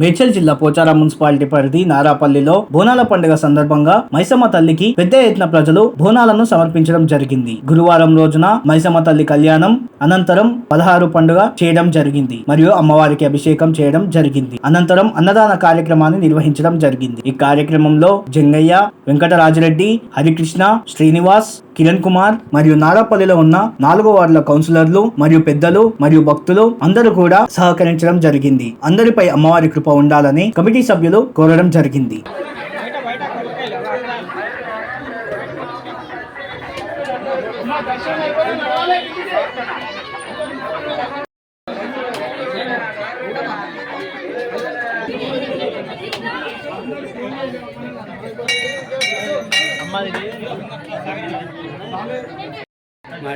మేడ్చల్ జిల్లా పోచారం మున్సిపాలిటీ పరిధి నారాపల్లిలో బోనాల పండుగ సందర్భంగా మైసమ్మ తల్లికి పెద్ద ఎత్తున ప్రజలు బోనాలను సమర్పించడం జరిగింది. గురువారం రోజున మైసమ్మ తల్లి కళ్యాణం అనంతరం పదహారు పండుగ చేయడం జరిగింది మరియు అమ్మవారికి అభిషేకం చేయడం జరిగింది. అనంతరం అన్నదాన కార్యక్రమాన్ని నిర్వహించడం జరిగింది. ఈ కార్యక్రమంలో జంగయ్య వెంకటరాజరెడ్డి హరికృష్ణ శ్రీనివాస్ కిరణ్ కుమార్ మరియు నారాపల్లిలో ఉన్న నాలుగో వార్డుల కౌన్సిలర్లు మరియు పెద్దలు మరియు భక్తులు అందరూ కూడా సహకరించడం జరిగింది. అందరిపై అమ్మవారి కృప ఉండాలని కమిటీ సభ్యులు కోరడం జరిగింది.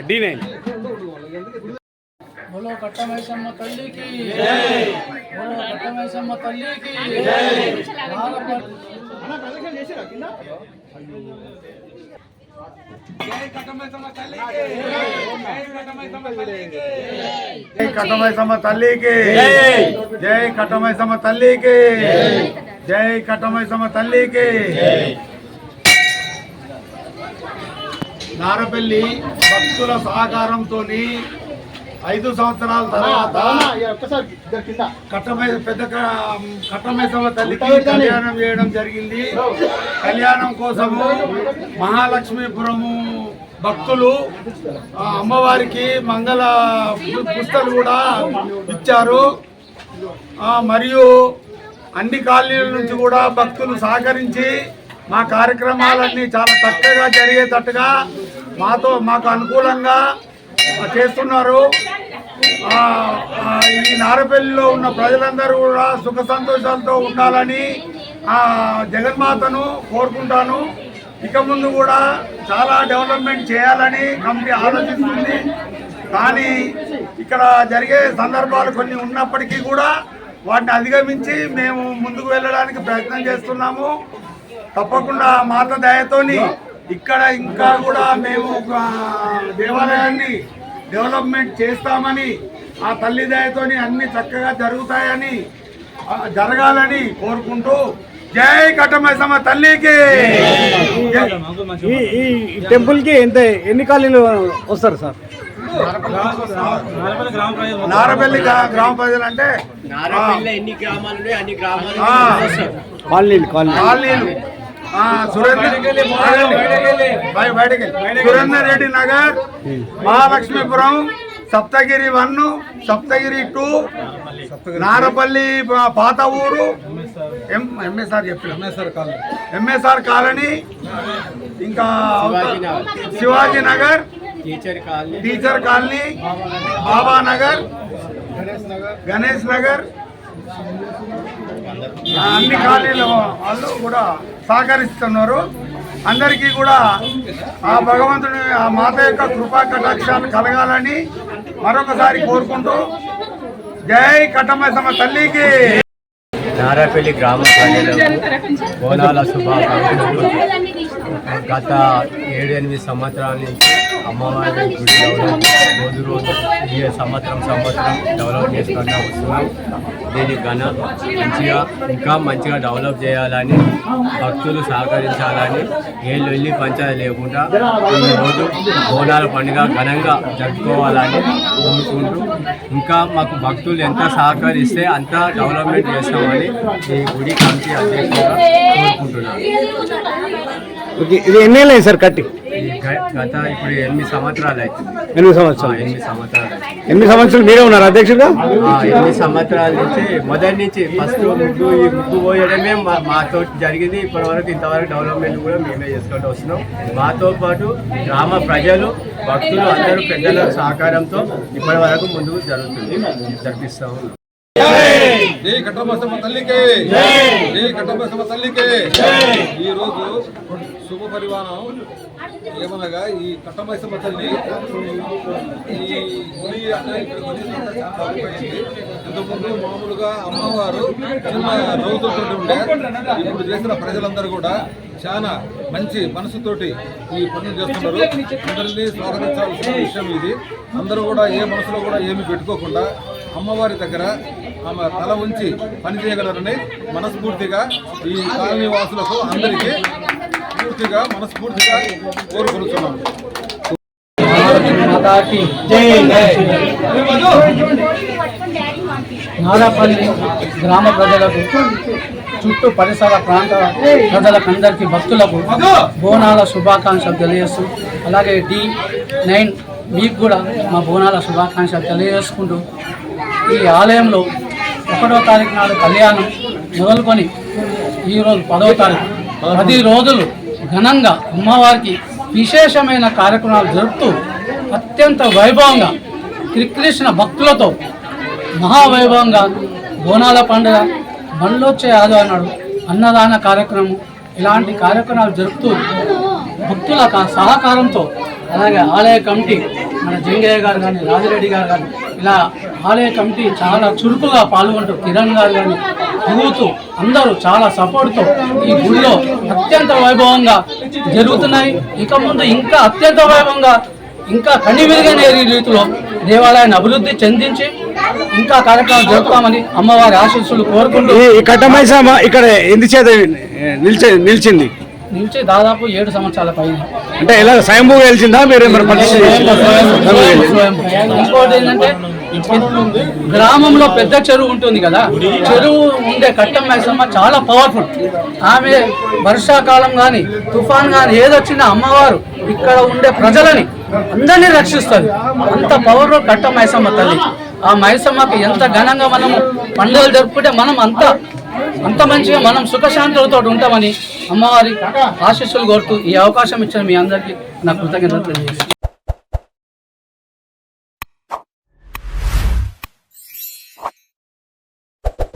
డి నైన్ బోలో కట్టమైసమ్మ తల్లికి. బోలో కట్టమైసమ్మ తల్లికి. జై కట్టమైసమ్మ తల్లికి. జై కట్టమైసమ్మ తల్లికి. జై కట్టమైసమ్మ తల్లికి. నారపల్లి భక్తుల సహకారంతో ఐదు సంవత్సరాల తర్వాత కట్టమై పెద్ద క- కట్టమైసమ్మ తల్లికి కళ్యాణం చేయడం జరిగింది. కళ్యాణం కోసము మహాలక్ష్మీపురము భక్తులు అమ్మవారికి మంగళ పుస్తలు కూడా ఇచ్చారు. మరియు అన్ని కాలనీల నుంచి కూడా భక్తులు సహకరించి మా కార్యక్రమాలన్నీ చాలా చక్కగా జరిగేటట్టుగా మాతో మాకు అనుకూలంగా చేస్తున్నారు. ఈ నారపల్లిలో ఉన్న ప్రజలందరూ కూడా సుఖ సంతోషాలతో ఉండాలని జగన్మాతను కోరుకుంటాను. ఇక ముందు కూడా చాలా డెవలప్మెంట్ చేయాలని కంపెనీ ఆలోచిస్తుంది. కానీ ఇక్కడ జరిగే సందర్భాలు కొన్ని ఉన్నప్పటికీ కూడా వాటిని అధిగమించి మేము ముందుకు వెళ్ళడానికి ప్రయత్నం చేస్తున్నాము. తప్పకుండా మాత దయతోని ఇక్కడ ఇంకా కూడా మేము ఆ, దేవాలయాన్ని డెవలప్మెంట్ చేస్తామని ఆ తల్లి దయతోని అన్ని చక్కగా జరుగుతాయని జరగాలని కోరుకుంటూ జై కట్టమైసమ్మ తల్లికి! జై- ఈ ఈ టెంపుల్కి ఎంత ఎన్ని కాలనీలు వస్తారు సార్? నారపల్లి గ్రా- గ్రామ ప్రజలు అంటే కాలనీలు కాలనీ కాలనీలు. సురేందర్ రెడ్డి నగర్ మహాలక్ష్మీపురం సప్తగిరి వన్ సప్తగిరి టూ నారపల్లి పాత ఊరు. ఎం ఎంఎస్ఆర్ చెప్పి ఎంఎస్ఆర్ కాలనీ. MSR colony. ఇంకా Shivaji Nagar teacher colony. Teacher colony Baba Nagar. Ganesh Nagar అన్ని కాలనీల వాళ్ళు కూడా సహకరిస్తున్నారు. అందరికీ కూడా ఆ భగవంతుని ఆ మాత యొక్క కృపా కటాక్షాలు కలగాలని మరొకసారి కోరుకుంటూ జై కట్టమైసమ్మ తల్లికి. నారాపల్లి గ్రామ ప్రజలకు బోనాల శుభాకాంక్షలు. గత ఏడు ఎనిమిది సంవత్సరాల నుంచి అమ్మవారి గుడి డెవలప్ రోజు రోజు ఈ సంవత్సరం సంవత్సరం డెవలప్ చేసుకుంటూ వస్తున్నాం. దీన్ని ఘన మంచిగా ఇంకా మంచిగా డెవలప్ చేయాలని భక్తులు సహకరించాలని ఏ వెళ్ళి పంచాయతీ లేకుండా ఈరోజు బోనాల పండుగ ఘనంగా జరుపుకోవాలని కోరుకుంటూ ఇంకా మాకు భక్తులు ఎంత సహకరిస్తే అంత డెవలప్మెంట్ చేస్తామని ఈ గుడి కమిటీ అధ్యక్షులుగా కోరుకుంటున్నాను ఓకే ఇది ఎన్ని ఏళ్ళు అయింది సార్ కట్టి? గత ఇప్పుడు ఎనిమిది సంవత్సరాలు అవుతుంది ఎనిమిది సంవత్సరాలు. ఎనిమిది సంవత్సరాలు. ఎనిమిది సంవత్సరాలు మీరే ఉన్నారు అధ్యక్షుడుగా? ఎనిమిది సంవత్సరాల నుంచి మొదటి నుంచి ఫస్ట్ ముగ్గు ఈ ముగ్గు పోయడమే మా మాతో జరిగింది. ఇప్పటి వరకు ఇంతవరకు డెవలప్మెంట్ కూడా మేమే చేసుకుంటూ వస్తున్నాం. మాతో పాటు గ్రామ ప్రజలు భక్తులు అందరూ పెద్దల సహకారంతో ఇప్పటి వరకు ముందుకు జరుగుతుంది. జరిపిస్తాము. జై కట్టబసమ్మ తల్లికి. జై కట్టబసమ్మ తల్లికి. ఈ రోజు శుభ పరిమాణం ఏమనగా ఈ కట్టమైసమ్మ తల్లి ఈ గుడి ఇంతకుముందు మామూలుగా అమ్మవారు చిన్న రౌతులతో ఉండే. ఇప్పుడు చేసిన ప్రజలందరూ కూడా చాలా మంచి మనసుతోటి ఈ పనులు చేస్తున్నారు. అందరినీ స్వాగతించాల్సిన విషయం ఇది. అందరూ కూడా ఏ మనసులో కూడా ఏమి పెట్టుకోకుండా అమ్మవారి దగ్గర ఆమె తల ఉంచి పనిచేయగలరని మనస్ఫూర్తిగా ఈ కాలనీ వాసులకు అందరికీ పూర్తిగా మనస్ఫూర్తిగా కోరుకుంటున్నాము మాతాకి నారాపల్లి గ్రామ ప్రజలకు చుట్టూ పరిసర ప్రాంత ప్రజలకందరికీ భక్తులకు బోనాల శుభాకాంక్షలు తెలియజేస్తూ అలాగే డి నైన్ మీకు కూడా మా బోనాల శుభాకాంక్షలు తెలియజేసుకుంటూ ఈ ఆలయంలో ఒకటో తారీఖు నాడు కళ్యాణం మొదలుకొని ఈరోజు పదవ తారీఖు. పది రోజులు ఘనంగా అమ్మవారికి విశేషమైన కార్యక్రమాలు జరుపుతూ అత్యంత వైభవంగా శ్రీకృష్ణ భక్తులతో మహావైభవంగా బోనాల పండుగ బండ్లొచ్చే ఆదివారం అన్నాడు అన్నదాన కార్యక్రమం ఇలాంటి కార్యక్రమాలు జరుపుతూ భక్తుల సహకారంతో అలాగే ఆలయ కమిటీ మన జంగయ్య గారు కానీ రాజిరెడ్డి గారు కానీ ఇలా ఆలయ కమిటీ చాలా చురుకుగా పాల్గొంటూ కిరణ్ గారు కానీ తిరుగుతూ అందరూ చాలా సపోర్ట్తో ఈ గుడిలో అత్యంత వైభవంగా జరుగుతున్నాయి. ఇక ముందు ఇంకా అత్యంత వైభవంగా ఇంకా కనివిరిగనే రీతిలో దేవాలయాన్ని అభివృద్ధి చెందించి ఇంకా కార్యక్రమాలు జరుపుతామని అమ్మవారి ఆశీస్సులు కోరుకుంటూ ఈ కట్టమైసమ్మ ఇక్కడ ఎందుచేత నిలిచింది? నుంచి దాదాపు ఏడు సంవత్సరాల పైన. అంటే ఎలా స్వయంభూ గెలిచిందా? మీరు ఇంకోటి ఏంటంటే గ్రామంలో పెద్ద చెరువు ఉంటుంది కదా చెరువు ఉండే కట్టం మైసమ్మ చాలా పవర్ఫుల్ ఆమె వర్షాకాలం కానీ తుఫాన్ కానీ ఏదొచ్చినా అమ్మవారు ఇక్కడ ఉండే ప్రజలని అందరినీ రక్షిస్తుంది. అంత పవర్ కట్టం మైసమ్మ తల్లి. ఆ మైసమ్మకి ఎంత ఘనంగా మనము పండుగలు జరుపుకుంటే మనం అంత అంత మంచిగా మనం సుఖశాంతులతో ఉంటామని అమ్మవారి ఆశీస్సులు కోరుతూ ఈ అవకాశం ఇచ్చిన మీ అందరికీ నా కృతజ్ఞతలు తెలియజేస్తాను